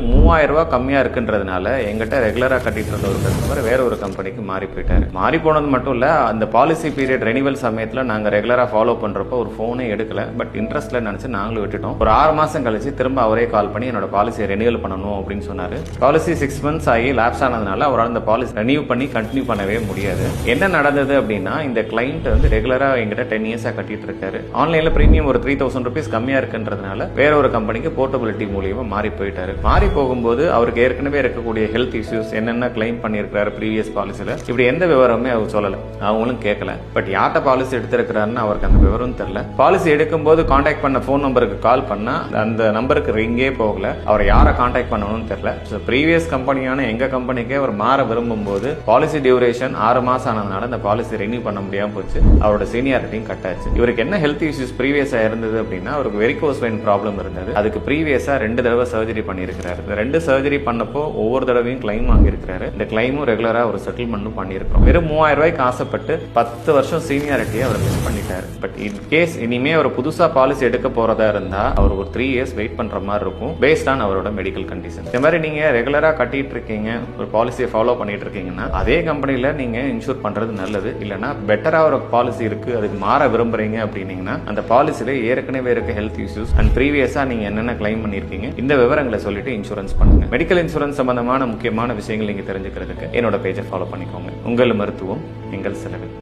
மூவாயிரம் ரூபாய் கம்மியா இருக்குன்றதுனால எங்கிட்ட ரெகுலரா கட்டிட்டு இருந்த ஒரு கஸ்டமர் வேற ஒரு கம்பெனிக்கு மாறி போயிட்டாரு. மாறி போனது மட்டும் இல்ல அந்த பாலிசி பீரியட் ரெனிவல் சமயத்துல நாங்க ரெகுலரா ஃபாலோ பண்ணுறப்போ ஒரு போனே எடுக்கல. பட் இன்ட்ரெஸ்ட்ல நினைச்சு நாங்களும் விட்டுட்டோம். ஒரு ஆறு மாசம் கழிச்சு திரும்ப அவரே கால் பண்ணி என்னோட பாலிசியை ரெனிவல் பண்ணணும் அப்படின்னு சொன்னாரு. பாலிசி சிக்ஸ் மந்த்ஸ் ஆகி லேப்ஸ் ஆனதுனால அவரால் அந்த பாலிசி ரெனியூ பண்ணி கண்டினியூ பண்ணவே முடியாது. என்ன நடந்தது அப்படின்னா இந்த கிளைண்ட் வந்து ரெகுலரா எங்கிட்ட டென் இயர்ஸா கட்டிட்டு இருக்காரு. ஆன்லைன்ல பிரீமியம் ஒரு த்ரீ தௌசண்ட் ருபீஸ் கம்மியா இருக்குன்றதுனால வேற ஒரு கம்பெனிக்கு போர்ட்டபிலிட்டி மூலியமா மாறி போயிட்டாரு. மாறி போகும்போது அவருக்கு ஏற்கனவே இருக்கக்கூடிய ஹெல்த் இஷ்யூஸ் என்னென்ன கிளைம் பண்ணியிருக்காரு ப்ரீவியஸ் பாலிசியில் இப்படி எந்த விவரமே அவர் சொல்லலை. அவங்களும் கேட்கல பட் யார்கிட்ட பாலிசி எடுத்திருக்கிறாருன்னு அவருக்கு அந்த விவரம் தெரியல. பாலிசி எடுக்கும்போது காண்டாக்ட் பண்ண ஃபோன் நம்பருக்கு கால் பண்ணால் அந்த நம்பருக்கு ரிங்கே போகல. அவர் யாரை காண்டாக்ட் பண்ணணும்னு தெரியல. ஸோ ப்ரீவியஸ் கம்பெனியான எங்கள் கம்பெனிக்கே அவர் மாற விரும்பும் போது பாலிசி டியூரேஷன் ஆறு மாசம் ஆனதுனால அந்த பாலிசி ரெனியூ பண்ண முடியாமல் போச்சு. அவரோட சீனியாரிட்டியும் கட் ஆச்சு. இவருக்கு என்ன ஹெல்த் இஷ்யூஸ் ப்ரீவியஸாக இருந்தது அப்படின்னா அவருக்கு வெரிகோஸ் வெயின் ப்ராப்ளம் இருந்தது. அதுக்கு ப்ரீவியஸாக ரெண்டு தடவை சர்ஜரி பண்ணியிருக்கிறார். இந்த ரெண்டு சர்ஜரி பண்ணப்போ ஒவ்வொரு தடவையும் கிளைம் வாங்கியிருக்கிறாரு. இந்த கிளைமும் ரெகுலராக ஒரு செட்டில்மெண்ட்டும் பண்ணியிருக்கிறோம். வெறும் மூவாயிரம் ரூபாய்க்கு ஆசைப்பட்டு பத்து வருஷம் சீனியாரிட்டியை அவர் மிஸ் பண்ணிட்டாரு. பட் இன் கேஸ் இனிமே அவர் புதுசாக பாலிசி எடுக்க போறதா இருந்தா அவர் ஒரு த்ரீ இயர்ஸ் வெயிட் பண்ற மாதிரி இருக்கும் பேஸ்ட் ஆன் அவரோட மெடிக்கல் கண்டிஷன் இந்த மாதிரி நீங்க ரெகுலரா கட்டிட்டு இருக்கீங்க ஒரு பாலிசியை ஃபாலோ பண்ணிட்டு இருக்கீங்கன்னா அதே கம்பெனில நீங்க இன்சூர் பண்றது நல்லது. இல்லைன்னா பெட்டரா ஒரு பாலிசி இருக்கு அதுக்கு மாற விரும்புறீங்க அப்படின்னீங்கன்னா அந்த பாலிசில ஏற்கனவே இருக்க ஹெல்த் இஷ்யூஸ் அண்ட் ப்ரீவியஸா நீங்க என்னென்ன கிளைம் பண்ணிருக்கீங்க இந்த விவரங்களை சொல்லிட்டு இன்சூரன்ஸ் பண்ணுங்க. மெடிக்கல் இன்சூரன்ஸ் சம்பந்தமான முக்கியமான விஷயங்கள் நீங்க தெரிஞ்சுக்கிறதுக்கு என்னோட பேஜை ஃபாலோ பண்ணிக்கோங்க. உங்கள் மருத்துவம் எங்கள் செலவில்